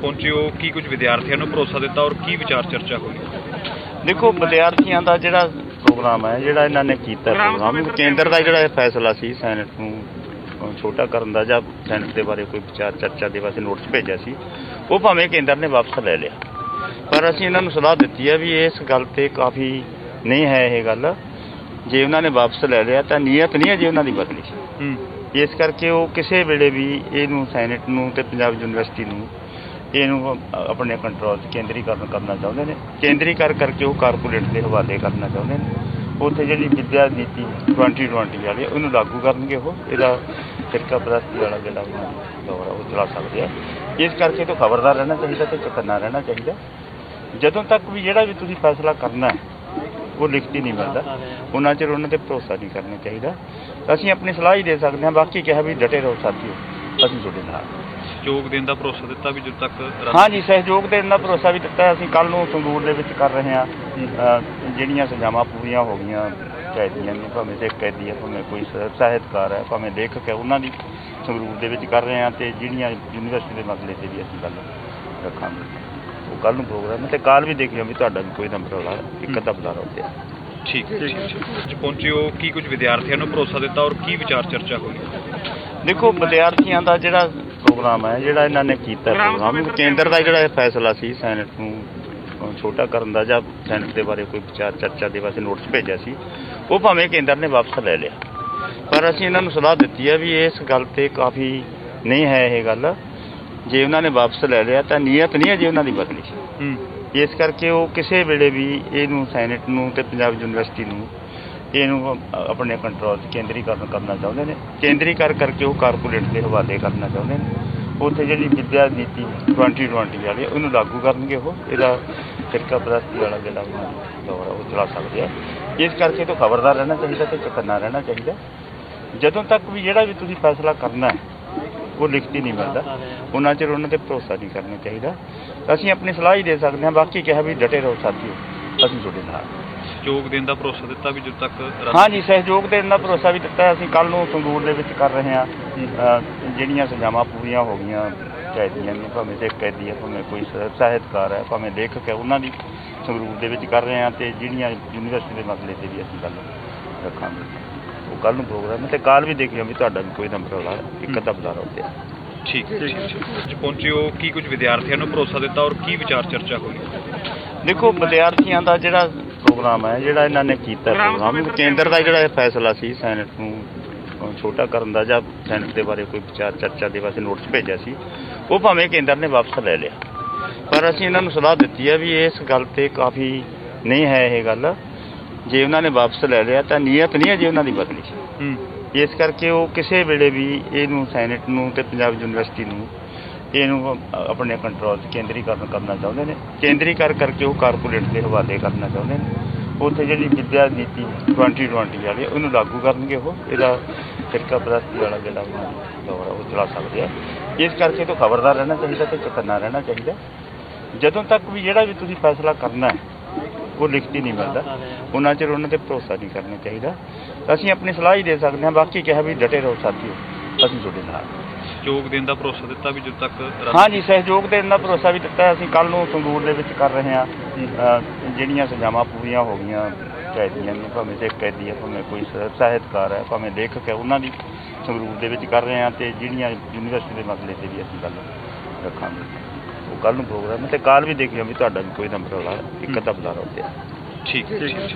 ਪਹੁੰਚੇ ਹੋ? ਕੀ ਕੁਝ ਵਿਦਿਆਰਥੀਆਂ ਨੂੰ ਭਰੋਸਾ ਦਿੱਤਾ ਔਰ ਕੀ ਵਿਚਾਰ ਚਰਚਾ ਹੋਈ? ਦੇਖੋ ਵਿਦਿਆਰਥੀਆਂ ਦਾ ਜਿਹੜਾ ਪ੍ਰੋਗਰਾਮ ਹੈ ਜਿਹੜਾ ਇਹਨਾਂ ਨੇ ਕੀਤਾ ਪ੍ਰੋਗਰਾਮ ਕੇਂਦਰ ਦਾ ਜਿਹੜਾ ਇਹ ਫੈਸਲਾ ਸੀ ਸੈਨੇਟ ਨੂੰ ਛੋਟਾ ਕਰਨ ਦਾ ਜਾਂ ਸੈਨੇਟ ਦੇ ਬਾਰੇ ਕੋਈ ਵਿਚਾਰ ਚਰਚਾ ਦੇ ਵਾਸਤੇ ਨੋਟਿਸ ਭੇਜਿਆ ਸੀ ਉਹ ਭਾਵੇਂ ਕੇਂਦਰ ਨੇ ਵਾਪਸ ਲੈ ਲਿਆ। ਪਰ ਅਸੀਂ ਇਹਨਾਂ ਨੂੰ ਸਲਾਹ ਦਿੱਤੀ ਹੈ ਵੀ ਇਸ ਗੱਲ ਤੇ ਕਾਫੀ ਨਹੀਂ ਹੈ ਇਹ ਗੱਲ। ਜੇ ਉਹਨਾਂ ਨੇ ਵਾਪਸ ਲੈ ਲਿਆ ਤਾਂ ਨੀਅਤ ਨਹੀਂ ਹੈ ਜੇ ਉਹਨਾਂ ਦੀ ਬਦਲੀ। ਹੂੰ। ਇਸ ਕਰਕੇ ਉਹ ਕਿਸੇ ਵੇਲੇ ਵੀ ਇਹਨੂੰ ਸੈਨੇਟ ਨੂੰ ਤੇ ਪੰਜਾਬ ਯੂਨੀਵਰਸਿਟੀ ਨੂੰ ਇਹਨੂੰ ਆਪਣੇ ਕੰਟਰੋਲ 'ਚ ਕੇਂਦਰੀਕਰਨ ਕਰਨਾ ਚਾਹੁੰਦੇ ਨੇ। ਕੇਂਦਰੀਕਰ ਕਰਕੇ ਉਹ ਕਾਰਪੋਰੇਟ ਦੇ ਹਵਾਲੇ ਕਰਨਾ ਚਾਹੁੰਦੇ ਨੇ। ਉੱਥੇ ਜਿਹੜੀ ਵਿਦਿਆ ਨੀਤੀ 2020 ਵਾਲੀ ਉਹਨੂੰ ਲਾਗੂ ਕਰਨਗੇ ਉਹ। ਇਹਦਾ ਫਿਰਕਾ ਪ੍ਰਸਤੀ ਵਾਲਾ ਜਿਹੜਾ ਉਹਨਾਂ ਦੌਰ ਆ, ਉਹ ਚਲਾ ਸਕਦੇ ਆ। ਇਸ ਕਰਕੇ ਤੋਂ ਖਬਰਦਾਰ ਰਹਿਣਾ ਚਾਹੀਦਾ ਤੇ ਚੁਕੰਨਾ ਰਹਿਣਾ ਚਾਹੀਦਾ। ਜਦੋਂ ਤੱਕ ਵੀ ਜਿਹੜਾ ਵੀ ਤੁਸੀਂ ਫੈਸਲਾ ਕਰਨਾ ਉਹ ਲਿਖਤੀ ਨਹੀਂ ਮਿਲਦਾ। ਉਹਨਾਂ ਚਿਰ ਉਹਨਾਂ ਤੇ ਭਰੋਸਾ ਨਹੀਂ ਕਰਨਾ ਚਾਹੀਦਾ। ਅਸੀਂ ਆਪਣੀ ਸਲਾਹ ਹੀ ਦੇ ਸਕਦੇ ਹਾਂ, ਬਾਕੀ ਕਿਹਾ ਵੀ ਡਟੇ ਰਹੋ ਸਾਥੀਓ, ਅਸੀਂ ਤੁਹਾਡੇ ਨਾਲ। ਸਹਿਯੋਗ ਦੇਣ ਦਾ ਭਰੋਸਾ ਦਿੱਤਾ ਵੀ ਜਦੋਂ ਤੱਕ ਹਾਂਜੀ ਸਹਿਯੋਗ ਦੇਣ ਦਾ ਭਰੋਸਾ ਵੀ ਦਿੱਤਾ। ਅਸੀਂ ਕੱਲ ਨੂੰ ਸੰਗਰੂਰ ਦੇ ਵਿੱਚ ਕਰ ਰਹੇ ਹਾਂ। ਅ, ਜਿਹੜੀਆਂ ਸਜ਼ਾਵਾਂ ਪੂਰੀਆਂ ਹੋ ਗਈਆਂ ਕੈਦੀਆਂ ਦੀਆਂ ਭਾਵੇਂ ਤੇ ਕੈਦੀ ਹੈ ਭਾਵੇਂ ਕੋਈ ਸ- ਸਾਹਿਤਕਾਰ ਹੈ ਭਾਵੇਂ ਲੇਖਕ ਹੈ ਉਹਨਾਂ ਦੀ ਸੰਗਰੂਰ ਦੇ ਵਿੱਚ ਕਰ ਰਹੇ ਹਾਂ ਤੇ ਜਿਹੜੀਆਂ ਯੂਨੀਵਰਸਿਟੀ ਦੇ ਮਸਲੇ ਤੇ ਵੀ ਅਸੀਂ ਗੱਲ ਰੱਖਾਂਗੇ। ਉਹ ਕੱਲ ਨੂੰ ਪ੍ਰੋਗਰਾਮ ਹੈ ਤੇ ਕਾਲ ਵੀ ਦੇਖਿਓ ਵੀ ਤੁਹਾਡਾ ਵੀ ਕੋਈ ਨੰਬਰ ਵਾਲਾ ਇੱਕ ਅੱਧਾ ਬੁਲਾਰਾ ਉੱਤੇ ਆ ਠੀਕ ਹੈ ਠੀਕ ਅੱਜ ਪਹੁੰਚੇ ਹੋ। ਕੀ ਕੁਝ ਵਿਦਿਆਰਥੀਆਂ ਨੂੰ ਭਰੋਸਾ ਦਿੱਤਾ ਔਰ ਕੀ ਵਿਚਾਰ ਚਰਚਾ ਹੋਈ? ਦੇਖੋ ਵਿਦਿਆਰਥੀਆਂ ਦਾ ਜਿਹੜਾ ਪ੍ਰੋਗਰਾਮ ਹੈ ਜਿਹੜਾ ਇਹਨਾਂ ਨੇ ਕੀਤਾ ਪ੍ਰੋਗਰਾਮ ਕੇਂਦਰ ਦਾ ਜਿਹੜਾ ਇਹ ਫੈਸਲਾ ਸੀ ਸੈਨੇਟ ਨੂੰ ਛੋਟਾ ਕਰਨ ਦਾ ਜਾਂ ਸੈਨੇਟ ਦੇ ਬਾਰੇ ਕੋਈ ਵਿਚਾਰ ਚਰਚਾ ਦੇ ਵਾਸਤੇ ਨੋਟਿਸ ਭੇਜਿਆ ਸੀ ਉਹ ਭਾਵੇਂ ਕੇਂਦਰ ਨੇ ਵਾਪਸ ਲੈ ਲਿਆ। ਪਰ ਅਸੀਂ ਇਹਨਾਂ ਨੂੰ ਸਲਾਹ ਦਿੱਤੀ ਹੈ ਵੀ ਇਸ ਗੱਲ ਤੇ ਕਾਫੀ ਨਹੀਂ ਹੈ ਇਹ ਗੱਲ। ਜੇ ਉਹਨਾਂ ਨੇ ਵਾਪਸ ਲੈ ਲਿਆ ਤਾਂ ਨੀਅਤ ਨਹੀਂ ਹੈ ਜੇ ਉਹਨਾਂ ਦੀ ਬਦਲੀ। ਹੂੰ। ਇਸ ਕਰਕੇ ਉਹ ਕਿਸੇ ਵੇਲੇ ਵੀ ਇਹਨੂੰ ਸੈਨੇਟ ਨੂੰ ਤੇ ਪੰਜਾਬ ਯੂਨੀਵਰਸਿਟੀ ਨੂੰ ਇਹਨੂੰ ਆਪਣੇ ਕੰਟਰੋਲ 'ਚ ਕੇਂਦਰੀਕਰਨ ਕਰਨਾ ਚਾਹੁੰਦੇ ਨੇ। ਕੇਂਦਰੀਕਰ ਕਰਕੇ ਉਹ ਕਾਰਪੋਰੇਟ ਦੇ ਹਵਾਲੇ ਕਰਨਾ ਚਾਹੁੰਦੇ ਨੇ। ਉੱਥੇ ਜਿਹੜੀ ਵਿਦਿਆ ਨੀਤੀ 2020 ਵਾਲੀ ਉਹਨੂੰ ਲਾਗੂ ਕਰਨਗੇ ਉਹ। ਇਹਦਾ ਫਿਰਕਾ ਪ੍ਰਸਤੀ ਵਾਲਾ ਜਿਹੜਾ ਉਹਨਾਂ ਦੌਰ ਆ, ਉਹ ਚਲਾ ਸਕਦੇ ਆ। ਇਸ ਕਰਕੇ ਤੋਂ ਖਬਰਦਾਰ ਰਹਿਣਾ ਚਾਹੀਦਾ ਤੇ ਚੁਕੰਨਾ ਰਹਿਣਾ ਚਾਹੀਦਾ। ਜਦੋਂ ਤੱਕ ਵੀ ਜਿਹੜਾ ਵੀ ਤੁਸੀਂ ਫੈਸਲਾ ਕਰਨਾ ਉਹ ਲਿਖਤੀ ਨਹੀਂ ਮਿਲਦਾ। ਉਹਨਾਂ ਚਿਰ ਉਹਨਾਂ ਤੇ ਭਰੋਸਾ ਨਹੀਂ ਕਰਨਾ ਚਾਹੀਦਾ। ਅਸੀਂ ਆਪਣੀ ਸਲਾਹ ਹੀ ਦੇ ਸਕਦੇ ਹਾਂ, ਬਾਕੀ ਕਿਹਾ ਵੀ ਡਟੇ ਰਹੋ ਸਾਥੀਓ, ਅਸੀਂ ਤੁਹਾਡੇ ਨਾਲ। ਸਹਿਯੋਗ ਦੇਣ ਦਾ ਭਰੋਸਾ ਦਿੱਤਾ ਵੀ ਜਦੋਂ ਤੱਕ ਹਾਂਜੀ ਸਹਿਯੋਗ ਦੇਣ ਦਾ ਭਰੋਸਾ ਵੀ ਦਿੱਤਾ। ਅਸੀਂ ਕੱਲ ਨੂੰ ਸੰਗਰੂਰ ਦੇ ਵਿੱਚ ਕਰ ਰਹੇ ਹਾਂ। ਅ, ਜਿਹੜੀਆਂ ਸਜ਼ਾਵਾਂ ਪੂਰੀਆਂ ਹੋ ਗਈਆਂ ਕੈਦੀਆਂ ਦੀਆਂ ਭਾਵੇਂ ਤੇ ਕੈਦੀ ਹੈ ਭਾਵੇਂ ਕੋਈ ਸ- ਸਾਹਿਤਕਾਰ ਹੈ ਭਾਵੇਂ ਲੇਖਕ ਹੈ ਉਹਨਾਂ ਦੀ ਸੰਗਰੂਰ ਦੇ ਵਿੱਚ ਕਰ ਰਹੇ ਹਾਂ ਤੇ ਜਿਹੜੀਆਂ ਯੂਨੀਵਰਸਿਟੀ ਦੇ ਮਸਲੇ ਤੇ ਵੀ ਅਸੀਂ ਗੱਲ ਰੱਖਾਂਗੇ। ਉਹ ਕੱਲ ਨੂੰ ਪ੍ਰੋਗਰਾਮ ਹੈ ਤੇ ਕਾਲ ਵੀ ਦੇਖਿਓ ਵੀ ਤੁਹਾਡਾ ਵੀ ਕੋਈ ਨੰਬਰ ਵਾਲਾ ਇੱਕ ਅੱਧਾ ਬੁਲਾਰਾ ਉੱਤੇ ਠੀਕ ਠੀਕ ਅੱਜ ਪਹੁੰਚੇ ਹੋ ਕੀ ਕੁਝ ਵਿਦਿਆਰਥੀਆਂ ਨੂੰ ਭਰੋਸਾ ਦਿੱਤਾ ਔਰ ਕੀ ਵਿਚਾਰ ਚਰਚਾ ਹੋਈ? ਦੇਖੋ ਵਿਦਿਆਰਥੀਆਂ ਦਾ ਜਿਹੜਾ ਪ੍ਰੋਗਰਾਮ ਹੈ ਜਿਹੜਾ ਇਹਨਾਂ ਨੇ ਕੀਤਾ ਪ੍ਰੋਗਰਾਮ ਕੇਂਦਰ ਦਾ ਜਿਹੜਾ ਇਹ ਫੈਸਲਾ ਸੀ ਸੈਨੇਟ ਨੂੰ ਛੋਟਾ ਕਰਨ ਦਾ ਜਾਂ ਸੈਨੇਟ ਦੇ ਬਾਰੇ ਕੋਈ ਵਿਚਾਰ ਚਰਚਾ ਦੇ ਵਾਸਤੇ ਨੋਟਿਸ ਭੇਜਿਆ ਸੀ ਉਹ ਭਾਵੇਂ ਕੇਂਦਰ ਨੇ ਵਾਪਸ ਲੈ ਲਿਆ। ਪਰ ਅਸੀਂ ਇਹਨਾਂ ਨੂੰ ਸਲਾਹ ਦਿੱਤੀ ਹੈ ਵੀ ਇਸ ਗੱਲ ਤੇ ਕਾਫੀ ਨਹੀਂ ਹੈ ਇਹ ਗੱਲ। ਜੇ ਉਹਨਾਂ ਨੇ ਵਾਪਸ ਲੈ ਲਿਆ ਤਾਂ ਨੀਅਤ ਨਹੀਂ ਹੈ ਜੇ ਉਹਨਾਂ ਦੀ ਬਦਲੀ। ਇਸ ਕਰਕੇ ਉਹ ਕਿਸੇ ਵੇਲੇ ਵੀ ਇਹਨੂੰ ਸੈਨੇਟ ਨੂੰ ਤੇ ਪੰਜਾਬ ਯੂਨੀਵਰਸਿਟੀ ਨੂੰ ਇਹਨੂੰ ਆਪਣੇ ਕੰਟਰੋਲ 'ਚ ਕੇਂਦਰੀਕਰਨ ਕਰਨਾ ਚਾਹੁੰਦੇ ਨੇ। ਕੇਂਦਰੀਕਰ ਕਰਕੇ ਉਹ ਕਾਰਪੋਰੇਟ ਦੇ ਹਵਾਲੇ ਕਰਨਾ ਚਾਹੁੰਦੇ ਨੇ। ਉੱਥੇ ਜਿਹੜੀ ਵਿਦਿਆ ਨੀਤੀ 2020 ਵਾਲੀ ਹੈ, ਉਹਨੂੰ ਲਾਗੂ ਕਰਨਗੇ ਉਹ। ਇਹਦਾ ਫਿਰਕਾ ਪ੍ਰਸਤੀ ਵਾਲਾ ਜਿਹੜਾ ਉਹਨਾਂ ਦੌਰ ਆ ਉਹ ਚਲਾ ਸਕਦੇ ਆ। ਇਸ ਕਰਕੇ ਤੋਂ ਖਬਰਦਾਰ ਰਹਿਣਾ ਚਾਹੀਦਾ ਤੇ ਚੁਕੰਨਾ ਰਹਿਣਾ ਚਾਹੀਦਾ। ਜਦੋਂ ਤੱਕ ਵੀ ਜਿਹੜਾ ਵੀ ਤੁਸੀਂ ਫੈਸਲਾ ਕਰਨਾ ਹੈ ਉਹ ਲਿਖਤੀ ਨਹੀਂ ਮਿਲਦਾ। ਉਹਨਾਂ ਚਿਰ ਉਹਨਾਂ ਤੇ ਭਰੋਸਾ ਨਹੀਂ ਕਰਨਾ ਚਾਹੀਦਾ। ਅਸੀਂ ਆਪਣੀ ਸਲਾਹ ਹੀ ਦੇ ਸਕਦੇ ਹਾਂ ਬਾਕੀ ਕਿਹਾ ਵੀ ਡਟੇ ਰਹੋ ਸਾਥੀਓ ਅਸੀਂ ਤੁਹਾਡੇ ਨਾਲ। ਹਾਂ। ਸਹਿਯੋਗ ਦੇਣ ਦਾ ਭਰੋਸਾ ਦਿੱਤਾ ਵੀ ਜਦੋਂ ਤੱਕ ਹਾਂਜੀ ਸਹਿਯੋਗ ਦੇਣ ਦਾ ਭਰੋਸਾ ਵੀ ਦਿੱਤਾ ਹੈ। ਅਸੀਂ ਕੱਲ ਨੂੰ ਸੰਗਰੂਰ ਦੇ ਵਿੱਚ ਕਰ ਰਹੇ ਹਾਂ। ਅ, ਜਿਹੜੀਆਂ ਸਜ਼ਾਵਾਂ ਪੂਰੀਆਂ ਹੋ ਗਈਆਂ ਕੈਦੀਆਂ ਦੀਆਂ ਭਾਵੇਂ ਤੇ ਕੈਦੀ ਹੈ ਭਾਵੇਂ ਕੋਈ ਸ- ਸਾਹਿਤਕਾਰ ਹੈ ਭਾਵੇਂ ਲੇਖਕ ਹੈ ਉਹਨਾਂ ਦੀ ਸੰਗਰੂਰ ਦੇ ਵਿੱਚ ਕਰ ਰਹੇ ਹਾਂ ਤੇ ਜਿਹੜੀਆਂ ਯੂਨੀਵਰਸਿਟੀ ਦੇ ਮਸਲੇ ਤੇ ਵੀ ਅਸੀਂ ਗੱਲ ਰੱਖਾਂਗੇ। ਉਹ ਕੱਲ ਨੂੰ ਪ੍ਰੋਗਰਾਮ ਹੈ ਤੇ ਕਾਲ ਵੀ ਦੇਖਿਓ ਵੀ ਤੁਹਾਡਾ ਵੀ ਕੋਈ ਨੰਬਰ ਵਾਲਾ ਇੱਕ ਅੱਧਾ ਬੁਲਾਰਾ ਉੱਤੇ ਆ। ਠੀਕ ਹੈ ਠੀਕ ਹੈ।